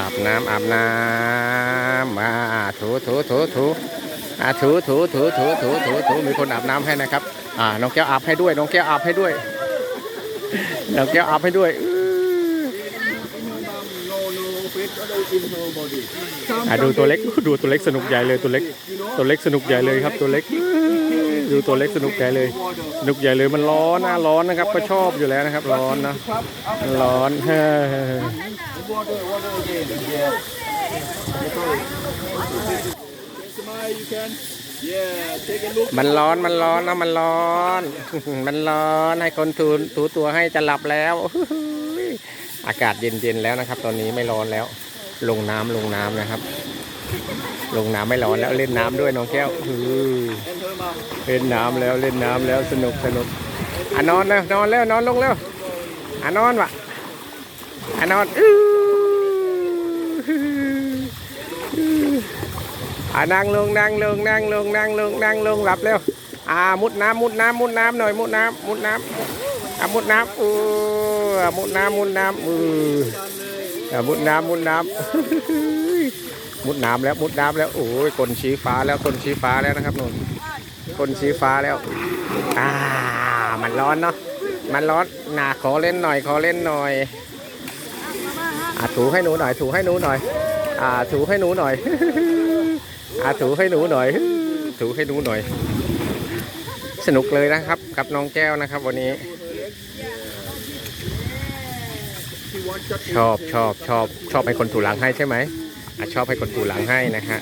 อาบน้ำอาบน้ำมาถูถูถูถูอาถูถูถูถูถูถูถูมีคนอาบน้ำให้นะครับ อ่าน้องแก้วอาบให้ด้วย น้องแก้วอาบให้ด้วยน้องแก้วอาบให้ด้วยอ่าดูตัวเล็กดูตัวเล็กสนุกใหญ่เลยตัวเล็ก ตัวเล็กสนุกใหญ่เลยครับตัวเล็ก ดูตัวเล็กสนุกใหญ่เลยสนุกใหญ่เลยมันร้อนนะร้อนนะครับ ก็ชอบอยู่แล้วนะครับ ร้อนนะร้อนเฮ้มันร้อนมันร้อนนะมันร้อน มันร้อนให้คนถูถูตัวให้จะหลับแล้วอากาศเย็นๆแล้วนะครับ ตอนนี้ไม่ร้อนแล้ว ลงน้ำลงน้ำนะครับ ลงน้ำไม่ร้อนแล้วเล่นน้ำด้วยน้องแก้วเล่นน้ำแล้วเล่นน้ำแล้วสนุกสนุกอะนอนแล้วนอนแล้วนอนลงแล้วอะนอนวะอะนอนอื้ออะนั่งลงนั่งลงนั่งลงนั่งลงนั่งลงหลับแล้วอ่ามุดน้ำมุดน้ำมุดน้ำหน่อยมุดน้ำมุดน้ำอะมุดน้ำเอออะมุดน้ำมุดน้ำเอออะมุดน้ำมุดน้ำ มุดน้ำแล้วมุดน้ำแล้วโอ้ยคนชี้ฟ้าแล้วคนชี้ฟ้าแล้วนะครับนุ่นคนชี้ฟ้าแล้วอ่ามันร้อนเนาะมันร้อนหนาขอเล่นหน่อยขอเล่นหน่อยอ่าถูให้หนูหน่อย ถูให้หนูหน่อยอ่าถูให้หนูหน่อยอ่าถูให้หนูหน่อย ถูให้หนูหน่อย สนุกเลยนะครับ กับน้องแก้วนะครับ วันนี้ชอบชอบชอบชอบให้คนถูหลังให้ใช่ไหม ชอบให้คนถูหลังให้นะฮะ